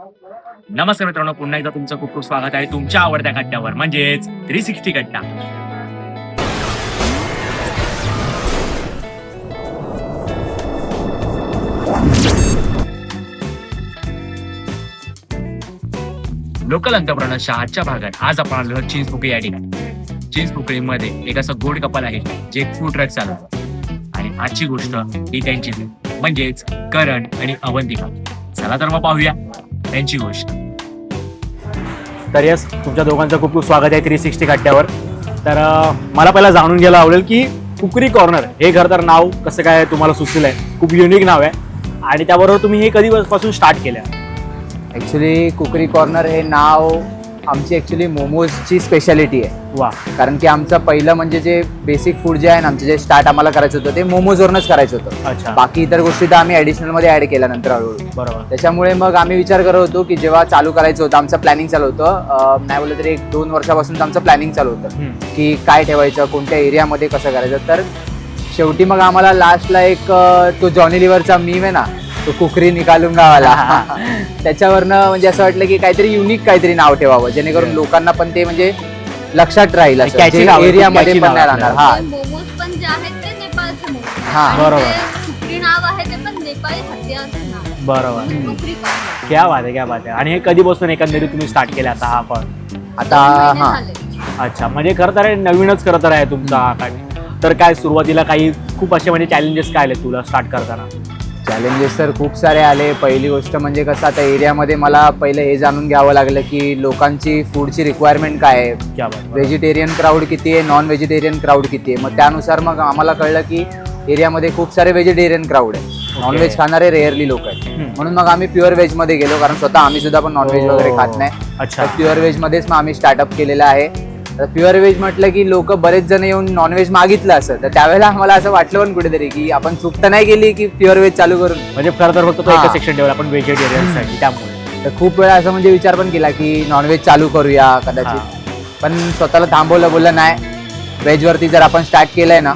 नमस्कार मित्रांनो पुन्हा एकदा तुमचं खूप खूप स्वागत आहे तुमच्या आवडत्या कट्ट्यावर म्हणजेच थ्री सिक्स्टी कट्टा लोकल अंतप्रणाच्या आजच्या भागात आज आपण आलो आहोत चिंचपोकळी या ठिकाणी. चिंचपोकळीमध्ये एक असं गोड कपल आहे जे फूड ट्रक चालवतं. आणि आजची गोष्ट ही त्यांची म्हणजेच करण आणि अवंतिका. चला तर मग पाहूया. त्यांची गोष्ट. तर यस तुमच्या दोघांचं खूप खूप स्वागत आहे थ्री सिक्स्टी कट्ट्यावर तर मला पहिला जाणून घ्यायला आवडेल की कुकरी कॉर्नर हे खरं तर नाव कसं काय तुम्हाला सुचलं आहे. खूप युनिक नाव आहे. आणि त्याबरोबर तुम्ही हे कधीपासून स्टार्ट केलं ॲक्च्युली कुकरी कॉर्नर हे नाव आमची ॲक्च्युली मोमोजची स्पेशालिटी आहे. वा. कारण की आमचं पहिलं म्हणजे जे बेसिक फूड जे आहे ना आमचं जे स्टार्ट आम्हाला करायचं होतं ते मोमोजवरूनच करायचं होतं. अच्छा. बाकी इतर गोष्टी तर आम्ही ॲडिशनलमध्ये ॲड केल्या नंतर हळूहळू. बरोबर. त्याच्यामुळे मग आम्ही विचार करत होतो की जेव्हा चालू करायचं होतं आमचं प्लॅनिंग चालू होतं अं, नाही बोललं तरी एक दोन वर्षापासून आमचं प्लॅनिंग चालू होतं. हम्म. की काय ठेवायचं कोणत्या एरियामध्ये कसं करायचं. तर शेवटी मग आम्हाला लास्टला एक अं, तो जॉनी लिव्हरचा मीम आहे ना तो कुकरी निकालून गावाला. त्याच्यावरनं म्हणजे असं वाटलं की काहीतरी युनिक काहीतरी नाव ठेवावं जेणेकरून Yeah. लोकांना पण ते म्हणजे लक्षात राहील असं. Catchy जे नाव आहे, एरियामध्ये catchy पण नाही राहणार हा ते मोमोज पण जे आहेत ते नेपाळचे मोमोज हा, आणि बरोबर. जे सुकरी नाव आहे ते पण नेपाळी हत्याचं नाव आहे. बरोबर. क्या बात आहे क्या बात आहे आणि हे कधीपासून एकंदरीत तुम्ही स्टार्ट केलं आता हा पण आता दोन महिने हा झाले. अच्छा म्हणजे खरं तर हे नवीनच खरं तर आहे तुमचा हा काय तर काय सुरुवातीला काही खूप असे म्हणजे चॅलेंजेस काय आले तुला स्टार्ट करताना चॅलेंजेस तर खूप सारे आले. पहिली गोष्ट म्हणजे कसं आता एरियामध्ये मला पहिलं हे जाणून घ्यावं लागलं की लोकांची फूडची रिक्वायरमेंट काय आहे. व्हेजिटेरियन क्राऊड किती आहे? नॉन व्हेजिटेरियन क्राऊड किती आहे? मग त्यानुसार मग आम्हाला कळलं की एरियामध्ये खूप सारे व्हेजिटेरियन क्राऊड आहे. नॉनव्हेज खाणारे रेअरली लोक आहेत. म्हणून मग आम्ही प्युअर व्हेजमध्ये गेलो कारण स्वतः आम्ही सुद्धा पण नॉनव्हेज. वगैरे खात नाही. प्युअर व्हेजमध्येच मग आम्ही स्टार्टअप केलेलं आहे. तर प्युअर व्हेज म्हटलं की लोक बरेच जण येऊन नॉनव्हेज मागितलं असं. तर त्यावेळेला आम्हाला असं वाटलं पण कुठेतरी की आपण चूक तर नाही केली की प्युअर व्हेज चालू करून. म्हणजे खरं तर फक्त तो. एकच सेक्शन ठेवला आपण व्हेजिटेरियनसाठी त्यामुळे. तर खूप वेळा असं म्हणजे विचार पण केला की नॉनव्हेज चालू करूया कदाचित. पण स्वतःला थांबवलं बोललं नाही व्हेजवरती जर आपण स्टार्ट केलंय ना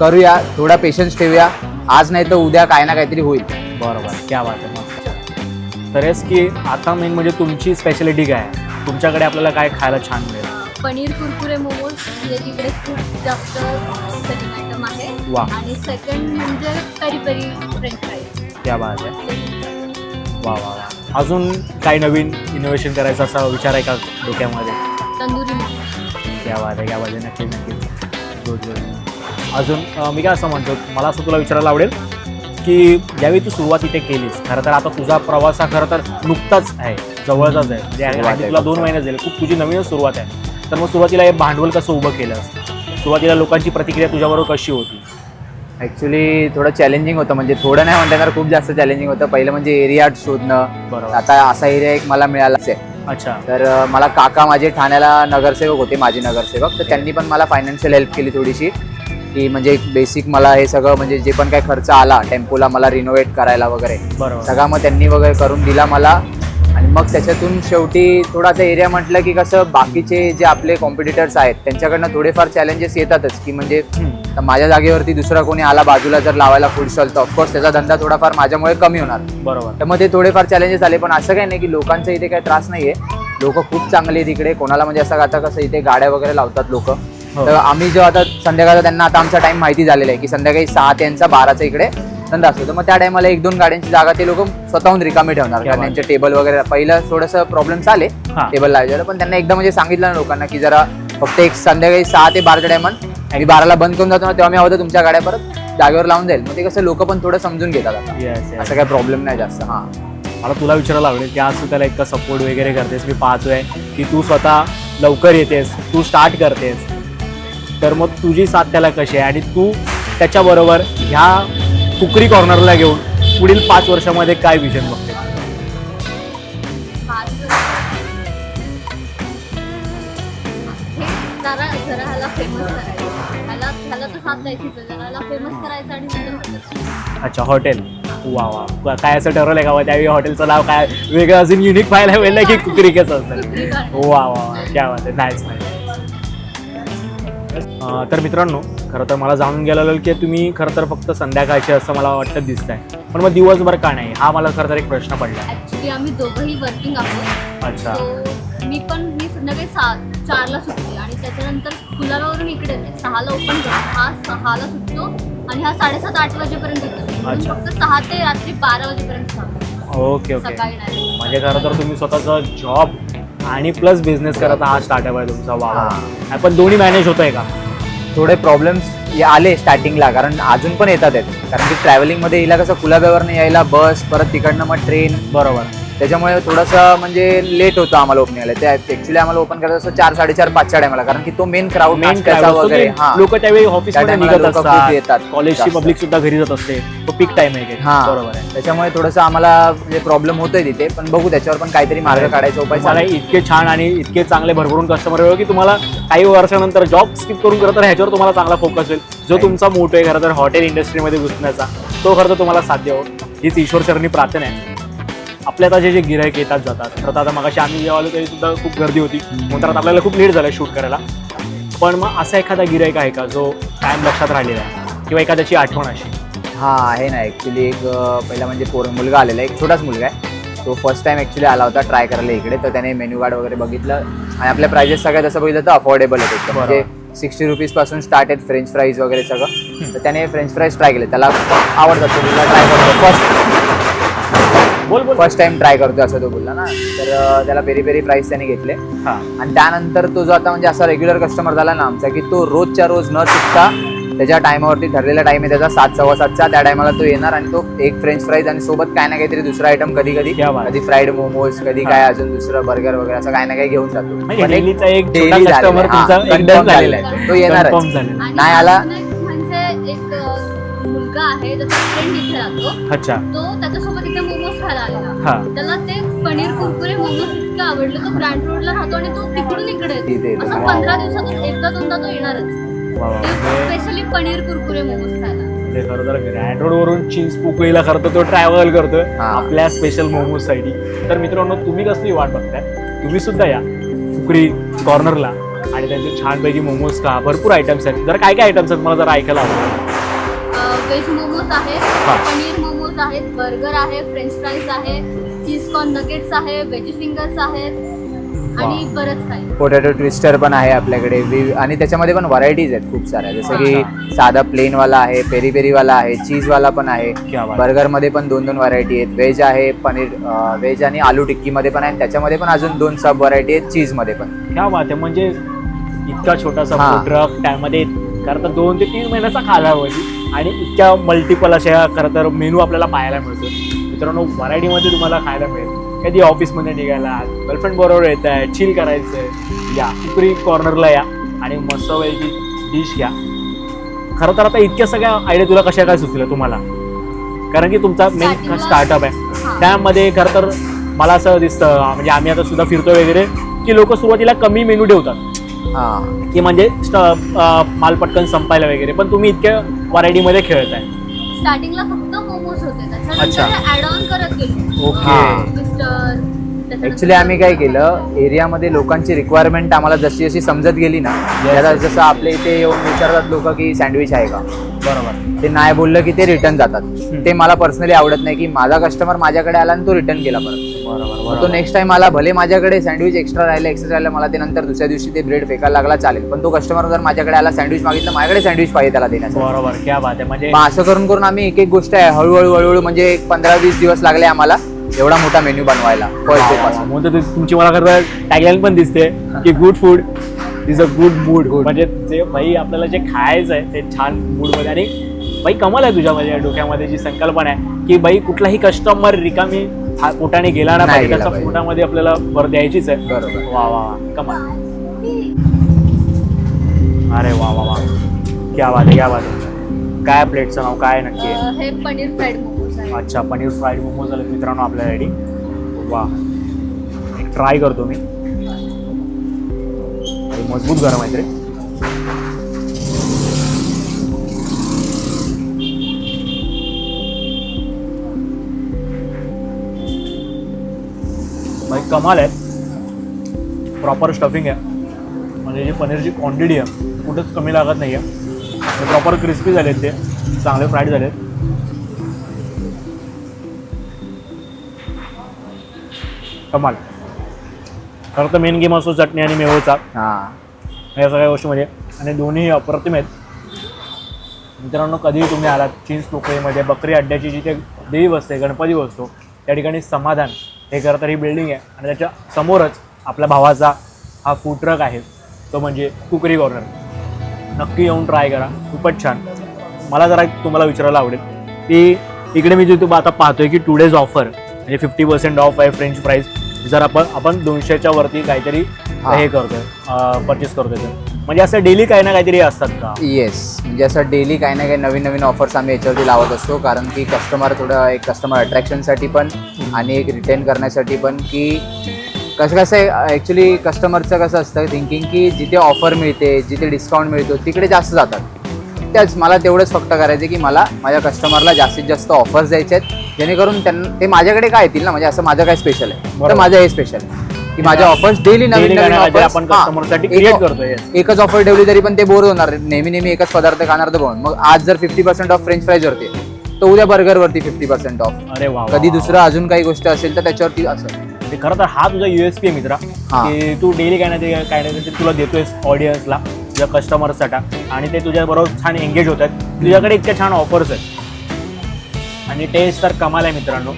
करूया थोडा पेशन्स ठेवूया. आज नाही तर उद्या काय ना काहीतरी होईल. बरोबर क्या बात आहे मस्त तर हेच की आता मेन म्हणजे तुमची स्पेशालिटी काय आहे? तुमच्याकडे आपल्याला काय खायला छान मिळेल? पनीर कुरकुरे मोमोज हे तिकडे खूप जास्त सेकंड आयटम आहे. वा. आणि सेकंड म्हणजे पेरी पेरी फ्रेंच फ्राईज क्या बात आहे. वा वा वा अजून काय नवीन इनोव्हेशन करायचं असा विचार आहे का डोक्यामध्ये? तंदुरी मोमोज. क्या बात आहे क्या बात आहे. नक्कीच नक्कीच. गुड गुड अजून अं, मी काय असं म्हणतो मला असं तुला विचारायला आवडेल की ज्यावेळी तू सुरुवात इथे केलीस खरं तर आता तुझा प्रवास हा खरं तर नुकताच आहे जवळचाच आहे. म्हणजे सुरुवात तुला फक्त. दोन महिने झाले खूप तुझी नवीनच सुरुवात आहे. तर मग सुरुवातीला हे भांडवल कसं उभं केलंस सुरुवातीला लोकांची प्रतिक्रिया तुझ्याबरोबर कशी होती? ॲक्च्युली थोडं चॅलेंजिंग होतं. म्हणजे थोडं नाही म्हणता येणार खूप जास्त चॅलेंजिंग होतं. पहिलं म्हणजे एरिया शोधणं. बरोबर. आता असा एरिया एक मला मिळालाच आहे अच्छा. तर अ, मला काका माझे ठाण्याला नगरसेवक होते माजी नगरसेवक. तर त्यांनी पण मला फायनान्शियल हेल्प केली थोडीशी. की म्हणजे एक बेसिक मला हे सगळं म्हणजे जे पण काही खर्च आला टेम्पोला मला रिनोव्हेट करायला वगैरे. बरोबर. सगळा मग त्यांनी वगैरे करून दिला मला. आणि मग त्याच्यातून शेवटी थोडासा एरिया म्हटलं की कसं बाकीचे जे आपले कॉम्पिटिटर्स आहेत त्यांच्याकडनं थोडेफार चॅलेंजेस येतातच की म्हणजे. आता माझ्या जागेवरती दुसरा कोणी आला बाजूला जर लावायला फूड स्टॉल तर ऑफकोर्स त्याचा धंदा थोडाफार माझ्यामुळे कमी होणार. बरोबर. तर मग ते थोडेफार चॅलेंजेस आले पण असं काही नाही की लोकांचा इथे काही त्रास नाहीये. लोक खूप चांगले आहेत इकडे. कोणाला म्हणजे असं आता कसं इथे गाड्या वगैरे लावतात लोक. हो. तर आम्ही जेव्हा आता संध्याकाळचा त्यांना आता आमचा टाइम माहिती झालेला आहे की संध्याकाळी सहा ते यांचा बाराचा इकडे. धंदा असतो. तर मग त्या टायमाला एक दोन गाड्यांची जागा ते लोक स्वतःहून रिकामी ठेवणार. कारण. त्यांचे टेबल वगैरे पहिलं थोडंसं प्रॉब्लेम आले. टेबल लावायचं पण त्यांना एकदा म्हणजे सांगितलं ना लोकांना की जरा फक्त एक संध्याकाळी सहा ते बाराच्या टायमान मी बाराला बंद करून जातो ना तेव्हा मी तर तुमच्या गाड्या परत जागेवर लावून जाईल. मग ते कसं लोक पण थोडं समजून घेतात असं काही प्रॉब्लेम नाही जास्त हा. मला तुला विचारायला आवडेल की आज तू त्याला इतका सपोर्ट वगैरे करतेस मी पाहतोय की तू स्वतः लवकर येतेस तू स्टार्ट करतेस. तर मग तुझी साथ त्याला कशी आहे? आणि तू त्याच्याबरोबर ह्या कुकरी कॉर्नरला घेऊन पुढील पाच वर्षामध्ये काय विजन बघते? आहे. अच्छा हॉटेल वा वा. काय असं ठरवलंय का बा त्यावेळी हॉटेलचं नाव काय? वेगळं अजून युनिक पाहायला मिळलं की कुकरी कसं असतं. वा वा वा. क्या आहे. नाईस नाईस तर मित्रांनो खरं तर मला जाणून लागलं की तुम्ही खरं तर फक्त संध्याकाळचे असं मला वाटतं दिसत आहे पण मग दिवसभर का नाही? हा मला खरं तर एक प्रश्न पडला ऍक्च्युली आम्ही दोघंही वर्किंग आहोत. अच्छा. So, मी पण मी संध्याकाळी सात चारला सुटते आणि त्याच्यानंतर कुलाबावरून इकडे येते. सहाला ओपन करतो. हा सहाला सुटतो आणि हा साडेसात आठ वाजेपर्यंत येतो. म्हणून अच्छा. फक्त सहा ते रात्री बारा वाजेपर्यंत चालतो ओके ओके. सकाळी नाही. म्हणजे खरं तर तुम्ही स्वतःचा जॉब आणि प्लस बिझनेस करत हा स्टार्टअप आहे तुमचा वा. पण दोन्ही मॅनेज होतंय का? थोडे प्रॉब्लेम्स आले स्टार्टिंगला कारण अजून पण येतात आहेत. कारण की ट्रॅव्हलिंगमध्ये हिला कसं कुलाब्यावरनं यायला बस परत तिकडनं मग ट्रेन बरोबर. त्याच्यामुळे थोडंसं म्हणजे लेट होतं आम्हाला ओपनिंगला ते ऍक्च्युली आम्हाला ओपन करायचं असं चार साडेचार पाचच्या टायमाला कारण की तो मेन क्राऊड मेन वगैरे हा. लोक त्यावेळी ऑफिस त्या मध्ये time ला निघत लोकं खूप असतात. येतात. कॉलेजची जास्त. पब्लिक सुद्धा घरी जात असते. तो पीक टाइम आहे. हा. बरोबर आहे. त्याच्यामुळे थोडंसं आम्हाला म्हणजे प्रॉब्लेम होतोय तिथे. पण बघू त्याच्यावर पण काहीतरी मार्ग काढायचा उपाय मला आहे. इतके छान आणि इतके चांगले भरभरून कस्टमर मिळव की तुम्हाला काही वर्षानंतर जॉब स्किप करून खरं तर ह्याच्यावर तुम्हाला चांगला फोकस होईल. जो. तुमचा मोठो आहे खरं तर हॉटेल इंडस्ट्रीमध्ये घुसण्याचा तो खरं तर तुम्हाला साध्य हो हीच ईश्वरचरणी प्रार्थना आहे. आपल्या आता जे जे गिरायक येतात जातात. तर आता मगाशी आम्ही जेव्हा आलो तरी सुद्धा खूप गर्दी होती. म्हणून तर आपल्याला खूप लेट झालं शूट करायला. पण मग असा एखादा गिरायक आहे का जो कायम लक्षात राहिलेला आहे? किंवा एखाद्याची आठवण अशी? हा आहे ना. ऍक्च्युली एक पहिला म्हणजे पोर मुलगा आलेला एक छोटाच मुलगा आहे. तो फर्स्ट टाइम ऍक्च्युली आला होता ट्राय करायला इकडे. तर त्याने मेन्यू कार्ड वगैरे बघितलं. आणि आपल्या प्राइजेस सगळ्यात असं बघितलं तर अफोर्डेबल बरोबर. म्हणजे सिक्स्टी रुपीजपासून स्टार्ट आहेत फ्रेंच फ्राईज वगैरे सगळं. तर त्याने फ्रेंच फ्राईज ट्राय केले. त्याला आवडतात. तो ट्राय करतो. फर्स्ट फर्स्ट टाइम ट्राय करतो असं तो बोलला ना. तर त्याला पेरी पेरी फ्राईज त्याने घेतले. हा. आणि त्यानंतर तो जो आता म्हणजे असा रेग्युलर कस्टमर झाला ना आमचा की तो रोजच्या रोज न चुकता त्याच्या टायमावरती ठरलेला टाइम आहे त्याचा सात सव्वा सातचा. त्या टायमाला तो येणार आणि तो एक फ्रेंच फ्राईज आणि सोबत काय ना काहीतरी दुसरा आयटम कधी कधी. कधी फ्राईड मोमोज कधी हा. काय अजून दुसरं बर्गर वगैरे असं काय ना काही घेऊन जातो. म्हणजे एक छोटा झालेला कस्टमर आहे. तो आणि नाही आला- एक म्हणजे मुलगा आहे त्याचा फ्रेंड इथे राहतो. आहे. अच्छा. तो खायला आलेला हा त्याला ते पनीर कुरकुरे मोमोज इतकं आवडलं तो ग्रँड रोडला राहतो आणि तो तिकडून इकडे येतो. तिथे येतो. असं पंधरा. दिवसातून एकदा दोनदा तो येणारच वा, वा. म्हणजे स्पेशली पनीर कुरकुरे मोमोज खायला ते खरं तर ग्रँड रोड वरून चिंच पोकळीला खरं तर तो ट्रॅव्हल करतोय हा. आपल्या स्पेशल मोमोजसाठी तर मित्रांनो तुम्ही कसली वाट बघताय तुम्ही सुद्धा या फुकरी कॉर्नरला आणि त्यांचे छानपैकी मोमोज का भरपूर आयटम्स आहेत जर काय काय आयटम्स आहेत मला जरा ऐकायला आवडेल व्हेज मोमोज आहेत हा. पनीर मोमोज आहेत बर्गर आहे फ्रेंच फ्राईज आहे चीज कॉर्न नगेट्स आहे व्हेजी फिंगर्स आहेत आणि बरंच काही. पोटॅटो ट्विस्टर पण आहे आपल्याकडे. वि- आणि त्याच्यामध्ये पण व्हरायटीज आहेत खूप साऱ्या. जसं की साधा प्लेन वाला आहे पेरी पेरी वाला आहे चीज वाला पण आहे. क्या बात. बर्गरमध्ये पण दोन दोन व्हरायटी आहेत. व्हेज आहे पनीर व्हेज आणि आलू टिक्की मध्ये पण आहे. आणि त्याच्यामध्ये पण अजून दोन सब व्हरायटी आहेत चीजमध्ये पण. क्या बात आहे. म्हणजे इतका छोटासा हा. फूड ट्रक त्यामध्ये तर दोन ते तीन महिन्याचा कालावधी. आणि इतक्या मल्टिपल अशा खरं तर मेनू आपल्याला पाहायला मिळतो मित्रांनो व्हरायटीमध्ये तुम्हाला खायला मिळेल. कधी ऑफिसमध्ये निघायला गर्लफ्रेंड बरोबर येत आहे चिल करायचं आहे या कुकरी कॉर्नरला या आणि मस्तपैकी डिश घ्या. खरं तर आता इतक्या सगळ्या आयडिया तुला कशा काय सुचल्या तुम्हाला? कारण की तुमचा मेन स्टार्टअप आहे. त्यामध्ये खरं तर मला असं दिसतं म्हणजे आम्ही आता सुद्धा फिरतो वगैरे की लोक सुरुवातीला कमी मेनू ठेवतात. हा की म्हणजे स्ट- अं, माल पटकन संपायला वगैरे. पण तुम्ही इतक्या व्हरायटीमध्ये खेळताय. स्टार्टिंगला फक्त मोमोज होते. अच्छा. त्याच्यानंतर ऍड ऑन करत गेलो. मिस्टर ऍक्च्युली आम्ही काय केलं एरियामध्ये लोकांची रिक्वायरमेंट आम्हाला जशी जशी समजत गेली ना त्याला जसं आपल्या इथे येऊन विचारतात लोक की सँडविच आहे का? बरोबर. ते नाही बोललं की ते रिटर्न जातात. ते मला पर्सनली आवडत नाही की माझा कस्टमर माझ्याकडे आला आणि तो रिटर्न केला परत. बरोबर मग तो नेक्स्ट टाइम आला भले माझ्याकडे सँडविच एक्स्ट्रा राहिलं एक्स्ट्रा राहिलं मला ते नंतर दुसऱ्या दिवशी ते ब्रेड फेकायला लागला चालेल. पण तो कस्टमर जर माझ्याकडे आला सँडविच मागितलं माझ्याकडे सँडविच पाहिजे त्याला देण्यासाठी. बरोबर क्या बात आहे. म्हणजे मग असं करून करून आम्ही एक एक गोष्ट आहे हळूहळू हळूहळू म्हणजे एक पंधरा वीस दिवस लागले आम्हाला एवढा मोठा मेन्यू बनवायला फर्स्ट डे पासून. म्हणून तर तुमची मला खरं टॅगलाईन पण दिसते की good food is a good mood म्हणजे जे भाई आपल्याला जे खायचं आहे ते छान मूडमध्ये आणि भाई कमाल आहे तुझ्या म्हणजे डोक्यामध्ये जी संकल्पना आहे की भाई कुठलाही कस्टमर रिकामी हा- पोटाने गेला ना पाहिजे पाहिजे. पोटामध्ये आपल्याला भर द्यायचीच आहे. बरोबर. वा वा वा कमाल अरे वा वा वा. क्या बात आहे क्या बात आहे. काय प्लेटचं नाव काय नक्की आहे? हे पनीर फ्राईड मोमोज आहे. अच्छा पनीर फ्राईड मोमोज झाले मित्रांनो आपल्यासाठी वा. एक ट्राय करतो मी. मजबूत गरम आहे रे. कमाल आहे. प्रॉपर स्टफिंग आहे. म्हणजे जी पनीरची क्वांटिटी आहे कुठंच कमी लागत नाही आहे प्रॉपर क्रिस्पी झाले ते. चांगले फ्राईड झाले कमाल. खरं तर मेन गेम असतो चटणी आणि मेहोचा हां. या सगळ्या गोष्टीमध्ये. आणि दोन्ही अप्रतिम आहेत. मित्रांनो कधीही तुम्ही आलात चीज टोकळीमध्ये बकरी अड्ड्याची जिथे देवी बसते गणपती बसतो त्या ठिकाणी समाधान हे खरं तर ही बिल्डिंग आहे. आणि त्याच्या समोरच आपल्या भावाचा हा फूड ट्रक आहे. तो म्हणजे कुकरी कॉर्नर नक्की येऊन ट्राय करा. खूपच छान. मला जरा तुम्हाला विचारायला आवडेल की इकडे मी जिथे आता पाहतोय की टू डेज ऑफर म्हणजे फिफ्टी पर्सेंट ऑफ आहे फ्रेंच फ्राईज जर आपण आपण दोनशेच्या वरती काहीतरी हा. हे करतोय परचेस करतोय तर. म्हणजे असं डेली काही ना काहीतरी असतात का? येस म्हणजे असं डेली काही ना काही नवीन नवीन ऑफर्स आम्ही याच्यावरती लावत असतो. कारण की कस्टमर थोडं एक कस्टमर अट्रॅक्शनसाठी पण आणि एक रिटेन करण्यासाठी पण की कसं कसं आहे ॲक्च्युली कस्टमरचं कसं असतं थिंकिंग की जिथे ऑफर मिळते जिथे डिस्काउंट मिळतो तिकडे जास्त जातात. त्याच मला तेवढंच फक्त करायचं की मला माझ्या कस्टमरला जास्तीत जास्त ऑफर्स द्यायचे आहेत. जेणेकरून त्यांना ते माझ्याकडे काय येतील ना? म्हणजे असं माझं काय स्पेशल आहे? तर. माझं हे स्पेशल आहे. की माझ्या ऑफर्स डेली नवीन नवीन offers- आपण हां. कस्टमरसाठी एक- क्रिएट करतोय yes. एकच ऑफर ठेवली तरी पण ते बोर होणार नेहमी नेहमी एकच पदार्थ खाणार तर मग आज जर fifty percent off french fries वरती आहे, तर उद्या बर्गर वरती फिफ्टी पर्सेंट ऑफ अरे वा वा, कधी वा, दुसरं अजून काही गोष्ट असेल तर त्याच्यावरती असं. ते खरं तर हा तुझा युएसपी आहे मित्रा. हा. की तू डेली काय ना ते काय ना तुला देतोयस ऑडियन्सला तुझ्या कस्टमर्ससाठी आणि ते तुझ्या बरोबर छान एंगेज होत आहेत. तुझ्याकडे इतक्या छान ऑफर्स आहेत. आणि टेस्ट तर कमाल आहे मित्रांनो.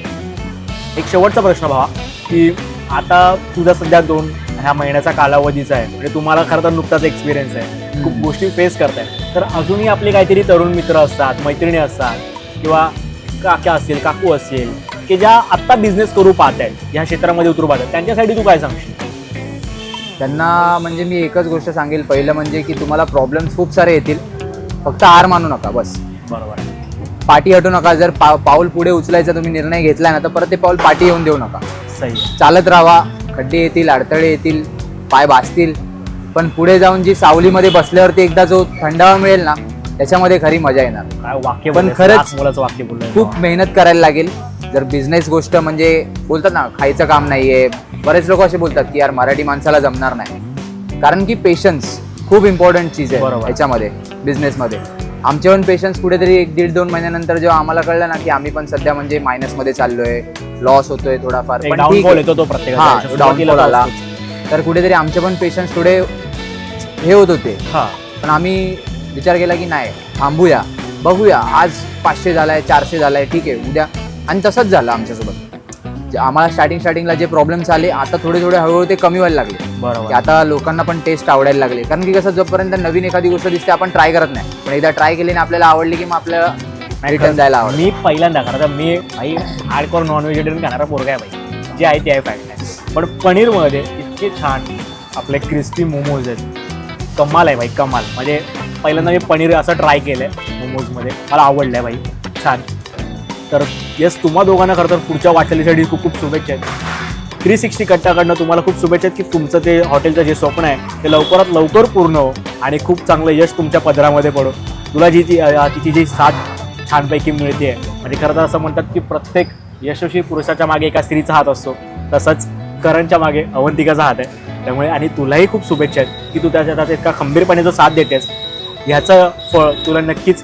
एक शेवटचा प्रश्न भावा की आता तुझा सध्या दोन ह्या महिन्याचा कालावधीचा आहे. म्हणजे तुम्हाला खरं तर नुकताच एक्सपिरियन्स आहे. खूप. गोष्टी फेस करताय. तर अजूनही आपले काहीतरी तरुण मित्र असतात मैत्रिणी असतात किंवा काक्या असतील काकू असतील की ज्या आत्ता बिझनेस करू पाहत आहेत या क्षेत्रामध्ये उतरू पाहत आहेत त्यांच्यासाठी तू काय सांगशील? त्यांना म्हणजे मी एकच गोष्ट सांगेल. पहिलं म्हणजे की तुम्हाला प्रॉब्लेम्स खूप सारे येतील. फक्त हार मानू नका बस. बरोबर. पाठी हटू नका. जर पा पाऊल पुढे उचलायचा तुम्ही निर्णय घेतलाय ना तर परत ते पाऊल पाठी येऊन देऊ नका. सही चालत राहा खड्डे येतील अडथळे येतील पाय भासतील. पण पुढे जाऊन जी सावलीमध्ये बसल्यावरती एकदा जो थंडावा मिळेल ना त्याच्यामध्ये खरी मजा येणार. काय वाक्य पण खरंच मुलाचं वाक्य बोललंय खूप मेहनत करायला लागेल. जर बिझनेस गोष्ट म्हणजे बोलतात ना खायचं काम नाहीये. बरेच लोक असे बोलतात की यार मराठी माणसाला जमणार नाही. कारण की पेशन्स खूप इम्पॉर्टंट चीज आहे बरोबर. याच्यामध्ये बिझनेसमध्ये आमचे पण पेशन्स कुठेतरी एक दीड दोन महिन्यानंतर जेव्हा आम्हाला कळलं ना की आम्ही पण सध्या म्हणजे मायनसमध्ये चाललोय लॉस होतोय थोडाफार. पण ठीक डाऊनफॉल आहे. येतो तो हा प्रत्येकाचा डाऊनफॉल आला. असतोच. तर कुठेतरी आमचे पण पेशन्स थोडे हे होत होते. हा. पण आम्ही विचार केला की नाही थांबूया बघूया. आज पाचशे झालाय चारशे झालाय ठीक आहे उद्या. आणि तसंच झालं आमच्यासोबत. आम्हाला स्टार्टिंग स्टार्टिंगला जे प्रॉब्लेम्स आले आता थोडे थोडे हळूहळू ते कमी व्हायला लागले. बरोबर. आता लोकांना पण टेस्ट आवडायला लागले. कारण की कसं जोपर्यंत नवीन एखादी गोष्ट दिसते आपण ट्राय करत नाही. पण एकदा ट्राय केली आणि आपल्याला आवडली की मग आपल्याला नाही, रिटर्न. जायला आवडतं मी पहिल्यांदा खरं तर मी भाई हार्डकोर नॉन व्हेजिटेरियन खाणारा पोरगा आहे भाई जे आहे ते आहे फॅक्ट आहे. पण पनीरमध्ये इतके छान आपले क्रिस्पी मोमोज आहेत. कमाल आहे भाई कमाल. म्हणजे पहिल्यांदा मी पनीर असं ट्राय केलं आहे मोमोजमध्ये मला आवडलं आहे भाई छान. तर येस तुम्हा दोघांना खरं तर पुढच्या वाटचालीसाठी खूप खूप शुभेच्छा आहेत. थ्री सिक्स्टी कट्टाकडनं तुम्हाला खूप शुभेच्छा आहेत की तुमचं ते हॉटेलचं जे स्वप्न आहे ते लवकरात लवकर पूर्ण हो आणि खूप चांगलं यश तुमच्या पदरामध्ये पडो. तुला जी ती तिची जी साथ छानपैकी मिळते म्हणजे खरं तर असं म्हणतात की प्रत्येक यशस्वी पुरुषाच्या मागे एका स्त्रीचा हात असतो तसंच करणच्या मागे अवंतिकाचा हात आहे. त्यामुळे आणि तुलाही खूप शुभेच्छा आहेत की तू त्याच्या त्याचा इतका खंबीरपणे जो साथ देतेस ह्याचं फळ तुला नक्कीच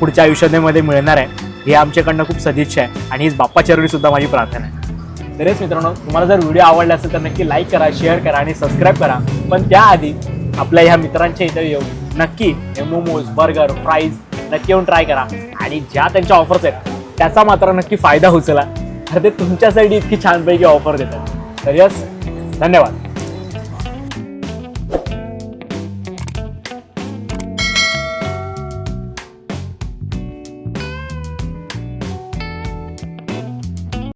पुढच्या आयुष्यामध्ये मिळणार आहे. हे आमच्याकडनं खूप सदिच्छा आहे. आणि हीच बाप्पा सुद्धा माझी प्रार्थना आहे. तरीच मित्रांनो तुम्हाला जर व्हिडिओ आवडला असेल तर नक्की लाईक करा शेअर करा आणि सबस्क्राईब करा. पण त्याआधी आपल्या ह्या मित्रांच्या इथं येऊन नक्की हे मोमोज बर्गर फ्राईज नक्की येऊन ट्राय करा. आणि ज्या त्यांच्या ऑफर्स आहेत त्याचा मात्र नक्की फायदा उचला. तर ते तुमच्यासाठी इतकी छानपैकी ऑफर देतात. तर यस धन्यवाद.